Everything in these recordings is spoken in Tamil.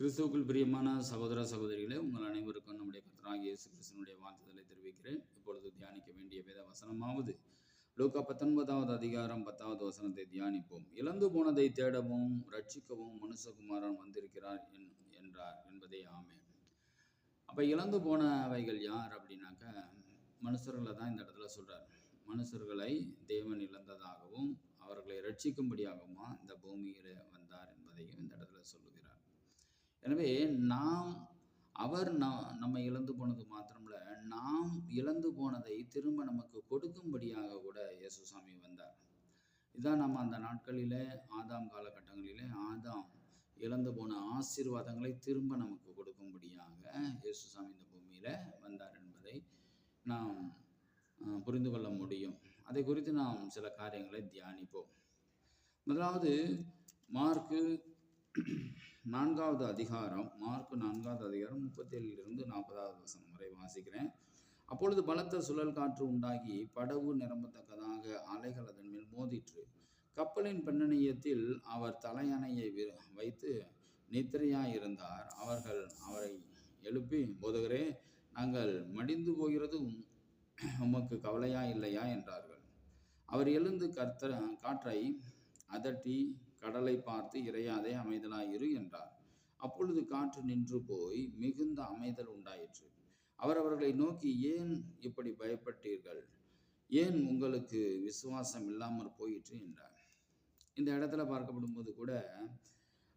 கிறிஸ்துவுக்குள் பிரியமான சகோதர சகோதரிகளே உங்கள் அனைவருக்கும் நம்முடைய கர்த்தராகிய இயேசு கிறிஸ்தனுடைய வாழ்த்துதலை தெரிவிக்கிறேன். இப்பொழுது தியானிக்க வேண்டிய வேத வசனமாவது லூக்கா பத்தொன்பதாவது அதிகாரம் பத்தாவது வசனத்தை தியானிப்போம். இழந்து போனதை தேடவும் ரட்சிக்கவும் மனுஷகுமாரன் வந்திருக்கிறார் என்- என்றார் என்பதே ஆமே அப்போ இழந்து போனவைகள் யார் அப்படின்னாக்க மனுஷர்களை தான் இந்த இடத்துல சொல்கிறார் மனுஷர்களை தேவன் இழந்ததாகவும் அவர்களை ரட்சிக்கும்படியாகவும் இந்த பூமியில் வந்தார் என்பதையும் இந்த இடத்துல சொல்லுகிறார். எனவே நாம் அவர் ந- இழந்து போனது மாத்திரமில்ல நாம் இழந்து போனதை திரும்ப நமக்கு கொடுக்கும்படியாக கூட இயேசுசாமி வந்தார். இதான் நம்ம அந்த நாட்களில் ஆதாம் காலகட்டங்களிலே ஆதாம் இழந்து போன ஆசீர்வாதங்களை திரும்ப நமக்கு கொடுக்கும்படியாக இயேசுசாமி இந்த பூமியில வந்தார் என்பதை நாம் புரிந்து கொள்ள முடியும். அதை குறித்து நாம் சில காரியங்களை தியானிப்போம். முதலாவது மார்க்கு நான்காவது அதிகாரம் மார்க் நான்காவது அதிகாரம் முப்பத்தேழிலிருந்து நாற்பதாவது வசனம் வரை வாசிக்கிறேன். அப்பொழுது பலத்த சுழல் காற்று உண்டாகி படகு நிரம்பத்தக்கதாக அலைகள் அதன் மேல் மோதிற்று. கப்பலின் பின்னணியத்தில் அவர் தலையணையை வைத்து நித்திரையாயிருந்தார். அவர்கள் அவரை எழுப்பி போதுகிறே நாங்கள் மடிந்து போகிறதும் உமக்கு கவலையா இல்லையா? என்றார்கள். அவர் எழுந்து கர்த்த காற்றை அதட்டி கடலை பார்த்து இறையாதே அமைதலாயிரு என்றார். அப்பொழுது காற்று நின்று போய் மிகுந்த அமைதல் உண்டாயிற்று. அவர் அவர்களை நோக்கி ஏன் இப்படி பயப்பட்டீர்கள்? ஏன் உங்களுக்கு விசுவாசம் இல்லாமற் போயிற்று? என்றார். இந்த இடத்துல பார்க்கப்படும்போது கூட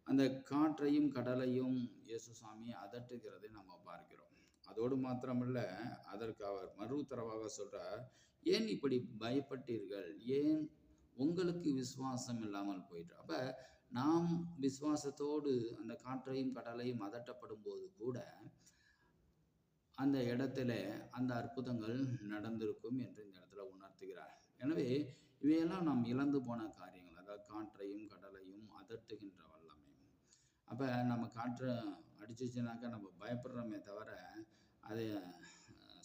அந்த காற்றையும் கடலையும் இயேசுசாமி அதட்டுகிறதை நம்ம பார்க்கிறோம். அதோடு மாத்திரமல்ல அதற்கு அவர் மறு உத்தரவாக சொல்றார் ஏன் இப்படி பயப்பட்டீர்கள்? ஏன் உங்களுக்கு விசுவாசம் இல்லாமல் போயிட்டு அப்ப நாம் விசுவாசத்தோடு அந்த காற்றையும் கடலையும் அதட்டப்படும் போது கூட அந்த இடத்துல அந்த அற்புதங்கள் நடந்திருக்கும் என்று இந்த இடத்துல உணர்த்துகிறார். எனவே இவையெல்லாம் நாம் இழந்து போன காரியங்கள் அதாவது காற்றையும் கடலையும் அதட்டுகின்ற வல்லமை. அப்போ நம்ம காற்றை அடிச்சிச்சுனாக்கா நம்ம பயப்படுறோமே தவிர அதை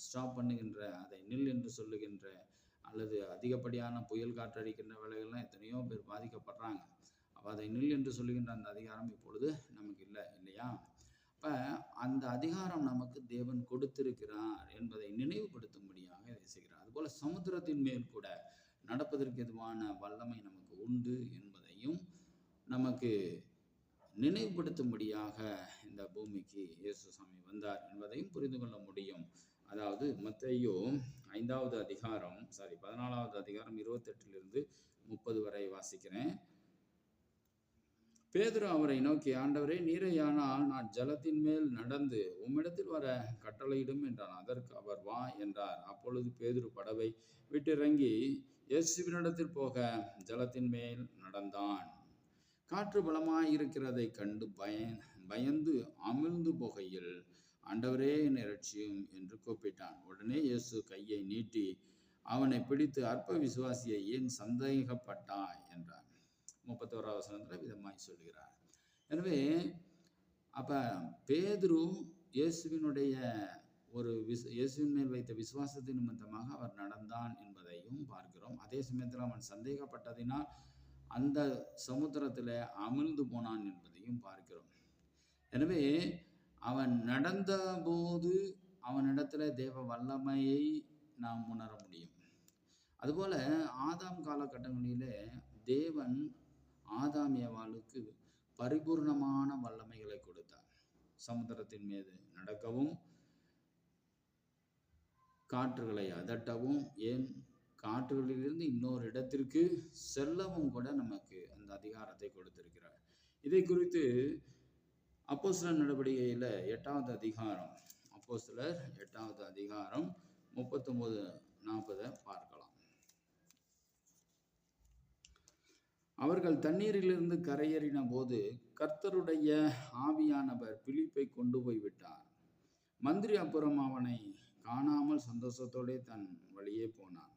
ஸ்டாப் பண்ணுகின்ற அதை நில் என்று சொல்லுகின்ற அல்லது அதிகப்படியான புயல் காற்று அடிக்கின்ற வேலைகள்லாம் எத்தனையோ பேர் பாதிக்கப்படுறாங்க. அப்போ அதை நில் என்று சொல்லுகின்ற அந்த அதிகாரம் இப்பொழுது நமக்கு இல்லை இல்லையா? அப்போ அந்த அதிகாரம் நமக்கு தேவன் கொடுத்திருக்கிறார் என்பதை நினைவுபடுத்தும்படியாக இதை செய்கிறார். அதுபோல் சமுத்திரத்தின் மேல் கூட நடப்பதற்கு எதுவான வல்லமை நமக்கு உண்டு என்பதையும் நமக்கு நினைவுபடுத்தும்படியாக இந்த பூமிக்கு இயேசுசாமி வந்தார் என்பதையும் புரிந்து கொள்ள முடியும். அதாவது மத்தையோ ஐந்தாவது அதிகாரம் சாரி பதினாலாவது அதிகாரம் இருபத்தெட்டிலிருந்து முப்பது வரை வாசிக்கிறேன். பேதுரு அவரை நோக்கி ஆண்டவரே நீரையானால் நான் ஜலத்தின் மேல் நடந்து உம்மிடத்தில் வர கட்டளையிடும் என்றான். அதற்கு அவர் வா என்றார். அப்பொழுது பேதுரு படவை விட்டிறங்கி இயேசுவினிடத்தில் போக ஜலத்தின் மேல் நடந்தான். காற்று பலமாய் இருக்கிறதை கண்டு பய பயந்து அமிழ்ந்து போகையில் ஆண்டவரே என்னை ரட்சியும் என்று கூப்பிட்டான். உடனே இயேசு கையை நீட்டி அவனை பிடித்து அற்ப விசுவாசியை ஏன் சந்தேகப்பட்டான் என்றார். முப்பத்தோராவது வசனத்தில் விதமாய் சொல்கிறார் எனவே அப்போ பேதுரு இயேசுவினுடைய ஒரு விஸ் இயேசுவின் மேல் வைத்த விசுவாசத்தின் நிமித்தமாக அவர் நடந்தான் என்பதையும் பார்க்கிறோம். அதே சமயத்தில் அவன் சந்தேகப்பட்டதினால் அந்த சமுத்திரத்தில் அமிழ்ந்து போனான் என்பதையும் பார்க்கிறோம். எனவே அவன் நடந்த போது அவனிடத்துல தேவ வல்லமையை நாம் உணர முடியும். அதுபோல ஆதாம் காலகட்டங்களிலே தேவன் ஆதாம் ஏவாளுக்கு பரிபூர்ணமான வல்லமைகளை கொடுத்தார். சமுத்திரத்தின் மீது நடக்கவும் காற்றுகளை அதட்டவும் ஏன்? காற்றுகளிலிருந்து இன்னொரு இடத்திற்கு செல்லவும் கூட நமக்கு அந்த அதிகாரத்தை கொடுத்திருக்கிறார். இதை குறித்து அப்போஸ்தலர் நடவடிக்கையில் எட்டாவது அதிகாரம் அப்போஸ்தலர் எட்டாவது அதிகாரம் முப்பத்தொம்போது நாற்பதை பார்க்கலாம். அவர்கள் தண்ணீரிலிருந்து கரையேறின போது கர்த்தருடைய ஆவியானவர் பிலிப்பை கொண்டு போய் விட்டார். மந்திரி அப்புறம் அவனை காணாமல் சந்தோஷத்தோடே தன் வழியே போனான்.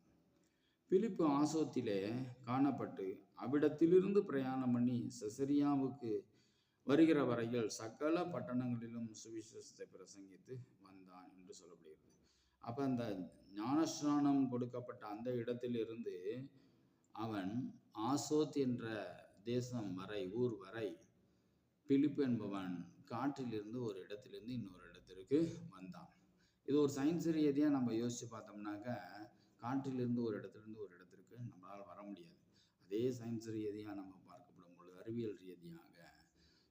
பிலிப்பு ஆசோத்திலே காணப்பட்டு அவ்விடத்திலிருந்து பிரயாணம் பண்ணி செசரியாவுக்கு வருகிற வரையில் சகல பட்டணங்களிலும் சுவிசேஷத்தை பிரசங்கித்து வந்தான் என்று சொல்லப்படுகிறது. அப்ப அந்த ஞானஸ்நானம் கொடுக்கப்பட்ட அந்த இடத்திலிருந்து அவன் ஆசோத் என்ற தேசம் வரை ஊர் வரை பிலிப்பு என்பவன் காற்றிலிருந்து ஒரு இடத்திலிருந்து இன்னொரு இடத்திற்கு வந்தான். இது ஒரு சயின்ஸ் ரீதியாக நம்ம யோசித்து பார்த்தோம்னாக்க காற்றிலிருந்து ஒரு இடத்துலேருந்து ஒரு இடத்திற்கு நம்மளால் வர முடியாது. அதே சயின்ஸ் ரீதியாக நம்ம பார்க்கப்படும் பொழுது அறிவியல் ரீதியாக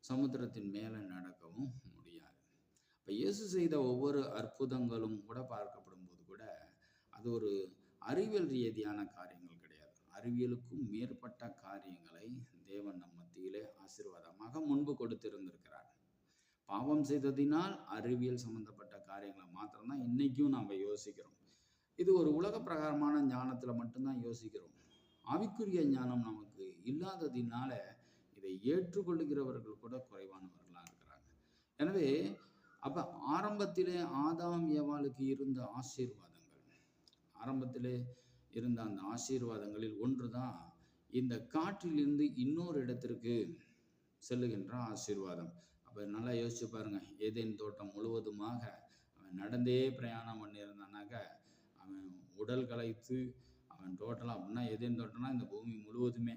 சமுத்திரத்தின் மேலே நடக்கவும் முடியாது. இப்போ இயேசு செய்த ஒவ்வொரு அற்புதங்களும் கூட பார்க்கப்படும் போது கூட அது ஒரு அறிவியல் ரீதியான காரியங்கள் கிடையாது. அறிவியலுக்கும் மேற்பட்ட காரியங்களை தேவன் நம் மத்தியிலே ஆசீர்வாதமாக முன்பு கொடுத்திருந்திருக்கிறார். பாவம் செய்ததினால் அறிவியல் சம்பந்தப்பட்ட காரியங்களை மாத்திரம்தான் இன்னைக்கும் நாம் யோசிக்கிறோம். இது ஒரு உலக பிரகாரமான ஞானத்தில் மட்டும்தான் யோசிக்கிறோம். ஆவிக்குரிய ஞானம் நமக்கு இல்லாததினால அதை ஏற்றுக்கொள்ளுகிறவர்கள் கூட குறைவானவர்களாக இருக்கிறாங்க. எனவே அப்ப ஆரம்பத்திலே ஆதாம் ஏவாளுக்கு இருந்த ஆசீர்வாதங்கள் ஆரம்பத்திலே இருந்த அந்த ஆசீர்வாதங்களில் ஒன்றுதான் இந்த காற்றிலிருந்து இன்னொரு இடத்திற்கு செல்லுகின்ற ஆசீர்வாதம். அப்போ நல்லா யோசிச்சு பாருங்க ஏதேன் தோட்டம் முழுவதுமாக அவன் நடந்தே பிரயாணம் பண்ணியிருந்தானாக்க அவன் உடல் களைத்து அவன் டோட்டலாக அப்படின்னா எதேன் தோட்டம்னா இந்த பூமி முழுவதுமே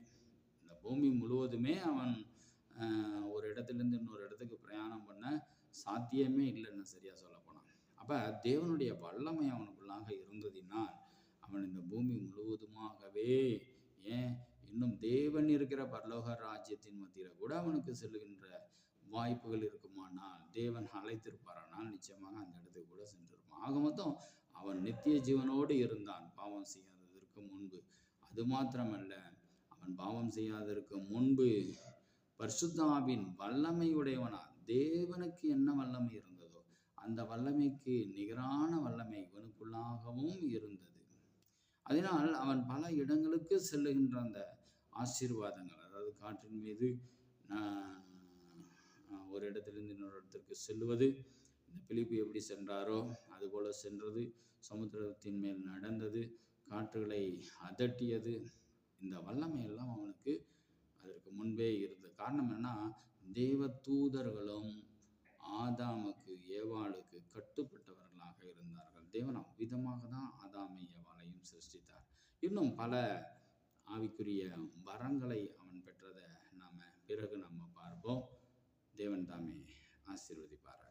பூமி முழுவதுமே அவன் ஒரு இடத்துலேருந்து இன்னொரு இடத்துக்கு பிரயாணம் பண்ண சாத்தியமே இல்லைன்னு சரியாக சொல்ல போனான் அப்போ தேவனுடைய வல்லமை அவனுக்குள்ளாக இருந்ததினால் அவன் இந்த பூமி முழுவதுமாகவே ஏன் இன்னும் தேவன் இருக்கிற பரலோக ராஜ்யத்தின் மத்தியில் கூட அவனுக்கு செல்கின்ற வாய்ப்புகள் இருக்குமானால் தேவன் அழைத்திருப்பாரானால் நிச்சயமாக அந்த இடத்துக்கு கூட சென்றிருப்பான். ஆக மொத்தம் அவன் நித்திய ஜீவனோடு இருந்தான். பாவம் செய்யாததற்கு முன்பு. அது மாத்திரமல்ல அவன் பாவம் செய்யாததற்கு முன்பு பரிசுத்தாவின் வல்லமை உடையவனா தேவனுக்கு என்ன வல்லமை இருந்ததோ அந்த வல்லமைக்கு நிகரான வல்லமை இவனுக்குள்ளாகவும் இருந்தது. அதனால் அவன் பல இடங்களுக்கு செல்லுகின்ற அந்த ஆசீர்வாதங்கள் அதாவது காற்றின் மீது ஒரு இடத்திலிருந்து இன்னொரு இடத்திற்கு செல்லுவது இந்த பிலிப்பு எப்படி சென்றாரோ அதுபோல சென்றது சமுத்திரத்தின் மேல் நடந்தது காற்றுகளை அதட்டியது இந்த வல்லமை எல்லாம் அவனுக்கு அதற்கு முன்பே இருந்தது. காரணம் என்னன்னா தெய்வ தூதர்களும் ஆதாமுக்கு ஏவாளுக்கு கட்டுப்பட்டவர்களாக இருந்தார்கள். தேவன் அவ்விதமாக தான் ஆதாமை ஏவாளையும் சிருஷ்டித்தார். இன்னும் பல ஆவிக்குரிய வரங்களை அவன் பெற்றதை நாம் பிறகு நம்ம பார்ப்போம். தேவன் தாமே ஆசீர்வதிப்பார்